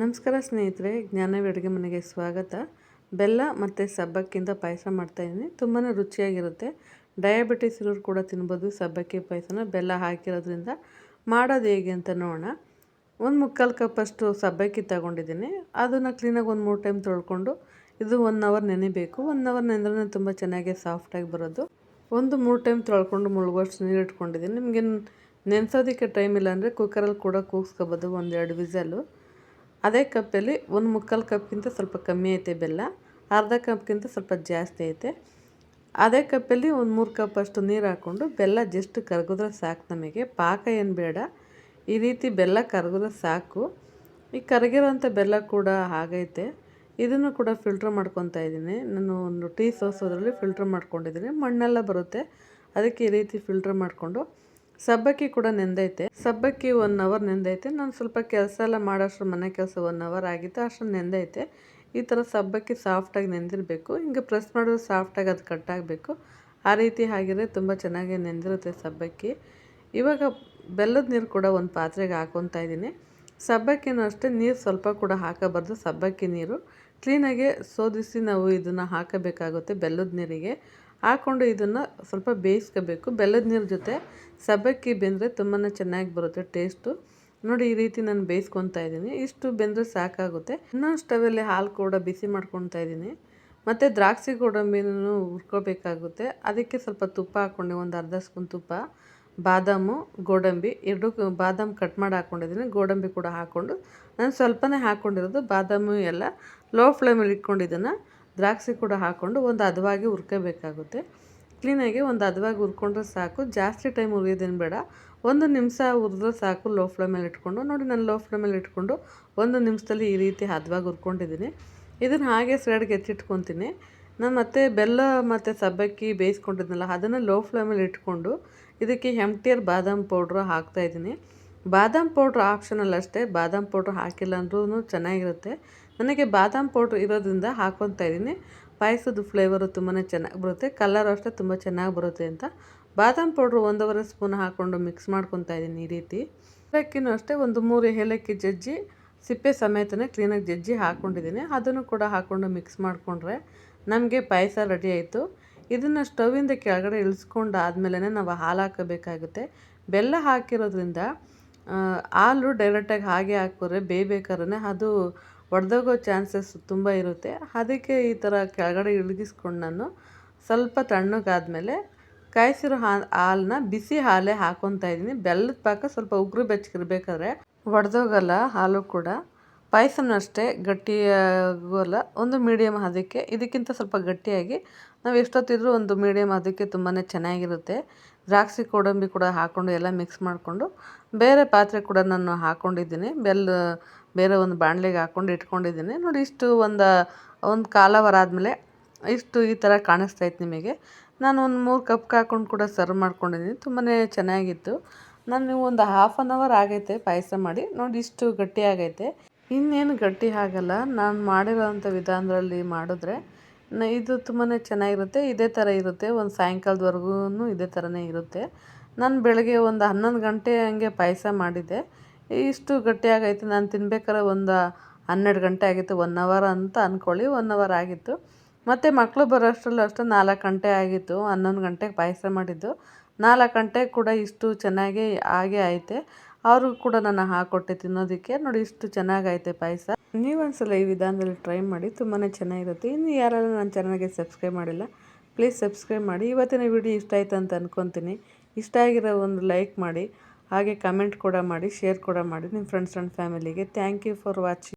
ನಮಸ್ಕಾರ ಸ್ನೇಹಿತರೆ ಜ್ಞಾನವಿ ಅಡುಗೆ ಮನೆಗೆ ಸ್ವಾಗತ. ಬೆಲ್ಲ ಮತ್ತು ಸಬ್ಬಕ್ಕಿಂತ ಪಾಯಸ ಮಾಡ್ತಾಯಿದ್ದೀನಿ ತುಂಬಾ ರುಚಿಯಾಗಿರುತ್ತೆ. ಡಯಾಬಿಟಿಸ್ ಇರೋರು ಕೂಡ ತಿನ್ಬೋದು ಸಬ್ಬಕ್ಕಿ ಪಾಯಸನ. ಬೆಲ್ಲ ಹಾಕಿರೋದ್ರಿಂದ ಮಾಡೋದು ಹೇಗೆ ಅಂತ ನೋಡೋಣ. ಒಂದು ಮುಕ್ಕಾಲು ಕಪ್ಪಷ್ಟು ಸಬ್ಬಕ್ಕಿ ತಗೊಂಡಿದ್ದೀನಿ. ಅದನ್ನು ಕ್ಲೀನಾಗಿ ಒಂದು ಮೂರು ಟೈಮ್ ತೊಳ್ಕೊಂಡು ಇದು ಒನ್ ಅವರ್ ನೆನೆಬೇಕು. ಒನ್ ಅವರ್ ನೆನೆದ್ರೆ ತುಂಬ ಚೆನ್ನಾಗಿ ಸಾಫ್ಟಾಗಿ ಬರೋದು. ಒಂದು ಮೂರು ಟೈಮ್ ತೊಳ್ಕೊಂಡು ಮುಳುಗುವಷ್ಟು ನೀರು ಇಟ್ಕೊಂಡಿದ್ದೀನಿ. ನಿಮಗೆ ನೆನೆಸೋದಕ್ಕೆ ಟೈಮ್ ಇಲ್ಲ ಅಂದರೆ ಕುಕ್ಕರಲ್ಲಿ ಕೂಡ ಕೂಗಿಸ್ಕೋಬೋದು ಒಂದೆರಡು ವಿಸಲು. ಅದೇ ಕಪ್ಪಲ್ಲಿ ಒಂದು ಮುಕ್ಕಾಲು ಕಪ್ಗಿಂತ ಸ್ವಲ್ಪ ಕಮ್ಮಿ ಐತೆ ಬೆಲ್ಲ, ಅರ್ಧ ಕಪ್ಗಿಂತ ಸ್ವಲ್ಪ ಜಾಸ್ತಿ ಐತೆ. ಅದೇ ಕಪ್ಪಲ್ಲಿ ಒಂದು ಮೂರು ಕಪ್ ಅಷ್ಟು ನೀರು ಹಾಕ್ಕೊಂಡು ಬೆಲ್ಲ ಜಸ್ಟ್ ಕರಗಿದ್ರೆ ಸಾಕು ನಮಗೆ. ಪಾಕ ಏನು ಬೇಡ. ಈ ರೀತಿ ಬೆಲ್ಲ ಕರಗಿದ್ರೆ ಸಾಕು. ಈ ಕರಗಿರೋಂಥ ಬೆಲ್ಲ ಕೂಡ ಹಾಗೈತೆ ಇದನ್ನು ಕೂಡ ಫಿಲ್ಟ್ರ್ ಮಾಡ್ಕೊತಾ ಇದ್ದೀನಿ. ನಾನು ಒಂದು ಟೀ ಸೋಸೋದ್ರಲ್ಲಿ ಫಿಲ್ಟ್ರ್ ಮಾಡ್ಕೊಂಡಿದ್ದೀನಿ. ಮಣ್ಣೆಲ್ಲ ಬರುತ್ತೆ. ಅದಕ್ಕೆ ಈ ರೀತಿ ಫಿಲ್ಟ್ರ್ ಮಾಡಿಕೊಂಡು ಸಬ್ಬಕ್ಕಿ ಕೂಡ ನೆಂದೈತೆ. ಸಬ್ಬಕ್ಕಿ ಒನ್ ಅವರ್ ನೆಂದೈತೆ. ನಾನು ಸ್ವಲ್ಪ ಕೆಲಸ ಎಲ್ಲ ಮಾಡೋಷ್ಟು ಮನೆ ಕೆಲಸ ಒನ್ ಅವರ್ ಆಗಿತ್ತು. ಅಷ್ಟು ನೆಂದೈತೆ. ಈ ಥರ ಸಬ್ಬಕ್ಕಿ ಸಾಫ್ಟಾಗಿ ನೆಂದಿರಬೇಕು. ಹಿಂಗೆ ಪ್ರೆಸ್ ಮಾಡಿದ್ರೆ ಸಾಫ್ಟಾಗಿ ಅದು ಕಟ್ಟಾಗಬೇಕು ಆ ರೀತಿ ಹಾಗಿದ್ರೆ ತುಂಬ ಚೆನ್ನಾಗಿ ನೆಂದಿರುತ್ತೆ ಸಬ್ಬಕ್ಕಿ. ಇವಾಗ ಬೆಲ್ಲದ ನೀರು ಕೂಡ ಒಂದು ಪಾತ್ರೆಗೆ ಹಾಕೊತಾ ಇದ್ದೀನಿ. ಸಬ್ಬಕ್ಕಿನೂ ಅಷ್ಟೇ ನೀರು ಸ್ವಲ್ಪ ಕೂಡ ಹಾಕಬಾರ್ದು. ಸಬ್ಬಕ್ಕಿ ನೀರು. ಕ್ಲೀನಾಗೆ ಸೋದಿಸಿ ನಾವು ಇದನ್ನು ಹಾಕಬೇಕಾಗುತ್ತೆ ಬೆಲ್ಲದ ನೀರಿಗೆ. ಹಾಕ್ಕೊಂಡು ಇದನ್ನು ಸ್ವಲ್ಪ ಬೇಯಿಸ್ಕೋಬೇಕು. ಬೆಲ್ಲದ ನೀರು ಜೊತೆ ಸಬ್ಬಕ್ಕಿ ಬೆಂದರೆ ತುಂಬಾ ಚೆನ್ನಾಗಿ ಬರುತ್ತೆ ಟೇಸ್ಟು. ನೋಡಿ, ಈ ರೀತಿ ನಾನು ಬೇಯಿಸ್ಕೊತಾ ಇದ್ದೀನಿ. ಇಷ್ಟು ಬೆಂದರೆ ಸಾಕಾಗುತ್ತೆ. ಇನ್ನೊಂದು ಸ್ಟವಲ್ಲಿ ಹಾಲು ಕೂಡ ಬಿಸಿ ಮಾಡ್ಕೊತಾ ಇದ್ದೀನಿ. ಮತ್ತು ದ್ರಾಕ್ಷಿ ಗೋಡಂಬಿನೂ ಹುರ್ಕೋಬೇಕಾಗುತ್ತೆ. ಅದಕ್ಕೆ ಸ್ವಲ್ಪ ತುಪ್ಪ ಹಾಕ್ಕೊಂಡೆ, ಒಂದು ಅರ್ಧ ಸ್ಪೂನ್ ತುಪ್ಪ, ಬಾದಾಮು, ಗೋಡಂಬಿ, ಎರಡು ಬಾದಾಮ್ ಕಟ್ ಮಾಡಿ ಹಾಕ್ಕೊಂಡಿದ್ದೀನಿ ಗೋಡಂಬಿ ಕೂಡ ಹಾಕ್ಕೊಂಡು. ನಾನು ಸ್ವಲ್ಪನೇ ಹಾಕ್ಕೊಂಡಿರೋದು ಬಾದಾಮು ಎಲ್ಲ. ಲೋ ಫ್ಲೇಮಲ್ಲಿ ಇಟ್ಕೊಂಡಿದ್ದನ್ನು ದ್ರಾಕ್ಷಿ ಕೂಡ ಹಾಕ್ಕೊಂಡು ಒಂದು ಹದವಾಗಿ ಹುರ್ಕೋಬೇಕಾಗುತ್ತೆ. ಕ್ಲೀನಾಗಿ ಒಂದು ಹದವಾಗಿ ಹುರ್ಕೊಂಡ್ರೆ ಸಾಕು. ಜಾಸ್ತಿ ಟೈಮ್ ಹುರಿಯೋದೇನು ಬೇಡ. ಒಂದು ನಿಮಿಷ ಹುರಿದ್ರೆ ಸಾಕು ಲೋ ಫ್ಲೇಮಲ್ಲಿ ಇಟ್ಕೊಂಡು. ನೋಡಿ ನಾನು ಲೋ ಫ್ಲೇಮಲ್ಲಿ ಇಟ್ಕೊಂಡು ಒಂದು ನಿಮಿಷದಲ್ಲಿ ಈ ರೀತಿ ಹದವಾಗಿ ಹುರ್ಕೊಂಡಿದ್ದೀನಿ. ಇದನ್ನು ಹಾಗೆ ಸೈಡ್ಗೆ ಎತ್ತಿಟ್ಕೊತೀನಿ. ನಾನು ಮತ್ತೆ ಬೆಲ್ಲ ಮತ್ತು ಸಬ್ಬಕ್ಕಿ ಬೇಯಿಸ್ಕೊಂಡಿದ್ನಲ್ಲ, ಅದನ್ನು ಲೋ ಫ್ಲೇಮಲ್ಲಿ ಇಟ್ಕೊಂಡು ಇದಕ್ಕೆ ಹೆಮ್ಟಿಯರ್ ಬಾದಾಮ್ ಪೌಡ್ರು ಹಾಕ್ತಾಯಿದ್ದೀನಿ ಬಾದಾಮ್ ಪೌಡ್ರ್ ಆಪ್ಷನಲ್ ಅಷ್ಟೇ, ಬಾದಾಮ್ ಪೌಡ್ರ್ ಹಾಕಿಲ್ಲ ಅಂದ್ರೂ ಚೆನ್ನಾಗಿರುತ್ತೆ. ನನಗೆ ಬಾದಾಮ್ ಪೌಡ್ರ್ ಇರೋದ್ರಿಂದ ಹಾಕ್ಕೊತಾ ಇದ್ದೀನಿ. ಪಾಯಸದ ಫ್ಲೇವರು ತುಂಬಾ ಚೆನ್ನಾಗಿ ಬರುತ್ತೆ ಕಲರ್ ಅಷ್ಟೇ ತುಂಬ ಚೆನ್ನಾಗಿ ಬರುತ್ತೆ ಅಂತ. ಬಾದಾಮ್ ಪೌಡ್ರು ಒಂದೂವರೆ ಸ್ಪೂನ್ ಹಾಕ್ಕೊಂಡು ಮಿಕ್ಸ್ ಮಾಡ್ಕೊತಾ ಇದ್ದೀನಿ ಈ ರೀತಿ. ಏಲಕ್ಕಿನೂ ಅಷ್ಟೇ ಒಂದು ಮೂರು ಏಲಕ್ಕಿ ಜಜ್ಜಿ, ಸಿಪ್ಪೆ ಸಮೇತನೇ ಕ್ಲೀನಾಗಿ ಜಜ್ಜಿ ಹಾಕ್ಕೊಂಡಿದ್ದೀನಿ ಅದನ್ನು ಕೂಡ ಹಾಕ್ಕೊಂಡು ಮಿಕ್ಸ್ ಮಾಡಿಕೊಂಡ್ರೆ ನಮಗೆ ಪಾಯಸ ರೆಡಿ ಆಯಿತು. ಇದನ್ನು ಸ್ಟವಿಂದ ಕೆಳಗಡೆ ಇಳಿಸ್ಕೊಂಡಾದ್ಮೇಲೆ ನಾವು ಹಾಲು ಹಾಕಬೇಕಾಗುತ್ತೆ. ಬೆಲ್ಲ ಹಾಕಿರೋದ್ರಿಂದ ಹಾಲು ಡೈರೆಕ್ಟಾಗಿ ಹಾಗೆ ಹಾಕಿದ್ರೆ ಬೇಯ್ಬೇಕಾದ್ರೆ ಅದು ಒಡೆದೋಗೋ ಚಾನ್ಸಸ್ ತುಂಬ ಇರುತ್ತೆ. ಅದಕ್ಕೆ ಈ ಥರ ಕೆಳಗಡೆ ಇಳಿಗಿಸ್ಕೊಂಡು ನಾನು ಸ್ವಲ್ಪ ತಣ್ಣಗಾದ್ಮೇಲೆ ಕಾಯಿಸಿರೋ ಹಾಲನ್ನ ಬಿಸಿ ಹಾಲೇ ಹಾಕೊತಾ ಇದ್ದೀನಿ. ಬೆಲ್ಲದ ಪಾಕ ಸ್ವಲ್ಪ ಉಗುರು ಬೆಚ್ಚಗಿರ್ಬೇಕಾದ್ರೆ ಒಡೆದೋಗಲ್ಲ ಹಾಲು ಕೂಡ. ಪಾಯಸನೂ ಅಷ್ಟೇ ಗಟ್ಟಿಯಾಗೋಲ್ಲ ಒಂದು ಮೀಡಿಯಮ್ ಅದಕ್ಕೆ. ಇದಕ್ಕಿಂತ ಸ್ವಲ್ಪ ಗಟ್ಟಿಯಾಗಿ, ನಾವು ಎಷ್ಟೊತ್ತಿದ್ರೂ ಒಂದು ಮೀಡಿಯಮ್ ಅದಕ್ಕೆ ತುಂಬಾ ಚೆನ್ನಾಗಿರುತ್ತೆ. ದ್ರಾಕ್ಷಿ ಗೋಡಂಬಿ ಕೂಡ ಹಾಕ್ಕೊಂಡು ಎಲ್ಲ ಮಿಕ್ಸ್ ಮಾಡಿಕೊಂಡು ಬೇರೆ ಪಾತ್ರೆ ಕೂಡ ನಾನು ಹಾಕ್ಕೊಂಡಿದ್ದೀನಿ ಬೆಲ್ಲ ಬೇರೆ ಒಂದು ಬಾಣಲೆಗೆ ಹಾಕ್ಕೊಂಡು ಇಟ್ಕೊಂಡಿದ್ದೀನಿ. ನೋಡಿ ಇಷ್ಟು ಒಂದು ಒಂದು ಕಾಲವರ ಆದಮೇಲೆ ಇಷ್ಟು ಈ ಥರ ಕಾಣಿಸ್ತೈತೆ ನಿಮಗೆ. ನಾನು ಒಂದು ಮೂರು ಕಪ್ ಹಾಕ್ಕೊಂಡು ಕೂಡ ಸರ್ವ್ ಮಾಡ್ಕೊಂಡಿದ್ದೀನಿ. ತುಂಬಾ ಚೆನ್ನಾಗಿತ್ತು. ನಾನು ಒಂದು ಹಾಫ್ ಆನ್ ಅವರ್ ಆಗೈತೆ ಪಾಯಸ ಮಾಡಿ. ನೋಡಿ ಇಷ್ಟು ಗಟ್ಟಿ ಆಗೈತೆ. ಇನ್ನೇನು ಗಟ್ಟಿ ಆಗಲ್ಲ. ನಾನು ಮಾಡಿರೋವಂಥ ವಿಧಾನದಲ್ಲಿ ಮಾಡಿದ್ರೆ ಇದು ತುಂಬಾ ಚೆನ್ನಾಗಿರುತ್ತೆ. ಇದೇ ಥರ ಇರುತ್ತೆ. ಒಂದು ಸಾಯಂಕಾಲದವರೆಗೂ ಇದೇ ಥರನೇ ಇರುತ್ತೆ. ನಾನು ಬೆಳಗ್ಗೆ ಒಂದು ಹನ್ನೊಂದು ಗಂಟೆ ಹಂಗೆ ಪಾಯಸ ಮಾಡಿದ್ದೆ. ಇಷ್ಟು ಗಟ್ಟಿಯಾಗೈತೆ. ನಾನು ತಿನ್ಬೇಕಾದ್ರೆ ಒಂದು ಹನ್ನೆರಡು ಗಂಟೆ ಆಗಿತ್ತು. ಒನ್ ಅವರ್ ಅಂತ ಅಂದ್ಕೊಳ್ಳಿ ಒನ್ ಅವರ್ ಆಗಿತ್ತು. ಮತ್ತು ಮಕ್ಕಳು ಬರೋಷ್ಟರಲ್ಲೂ ಅಷ್ಟು ನಾಲ್ಕು ಗಂಟೆ ಆಗಿತ್ತು. ಹನ್ನೊಂದು ಗಂಟೆಗೆ ಪಾಯಸ ಮಾಡಿದ್ದು. ನಾಲ್ಕು ಗಂಟೆಗೆ ಕೂಡ ಇಷ್ಟು ಚೆನ್ನಾಗಿ ಆಗೇ ಐತೆ ಅವ್ರಿಗೂ ಕೂಡ ನಾನು ಹಾಕೊಟ್ಟೆ ತಿನ್ನೋದಕ್ಕೆ. ನೋಡಿ, ಇಷ್ಟು ಚೆನ್ನಾಗೈತೆ ಪಾಯಸ. ನೀವೊಂದ್ಸಲ ಈ ವಿಧಾನದಲ್ಲಿ ಟ್ರೈ ಮಾಡಿ ತುಂಬಾ ಚೆನ್ನಾಗಿರುತ್ತೆ. ಇನ್ನು ಯಾರೆಲ್ಲ ನನ್ನ ಚಾನಲ್ಗೆ ಸಬ್ಸ್ಕ್ರೈಬ್ ಮಾಡಿಲ್ಲ ಪ್ಲೀಸ್ ಸಬ್ಸ್ಕ್ರೈಬ್ ಮಾಡಿ. ಇವತ್ತಿನ ವಿಡಿಯೋ ಇಷ್ಟ ಆಯ್ತು ಅಂತ ಅಂದ್ಕೊತೀನಿ ಇಷ್ಟ ಆಗಿರೋ ಒಂದು ಲೈಕ್ ಮಾಡಿ, ಹಾಗೆ ಕಮೆಂಟ್ ಕೂಡ ಮಾಡಿ ಶೇರ್ ಕೂಡ ಮಾಡಿ. ನಿಮ್ಮ ಫ್ರೆಂಡ್ಸ್ ಆ್ಯಂಡ್ ಫ್ಯಾಮಿಲಿಗೆ ಥ್ಯಾಂಕ್ ಯು ಫಾರ್ ವಾಚಿಂಗ್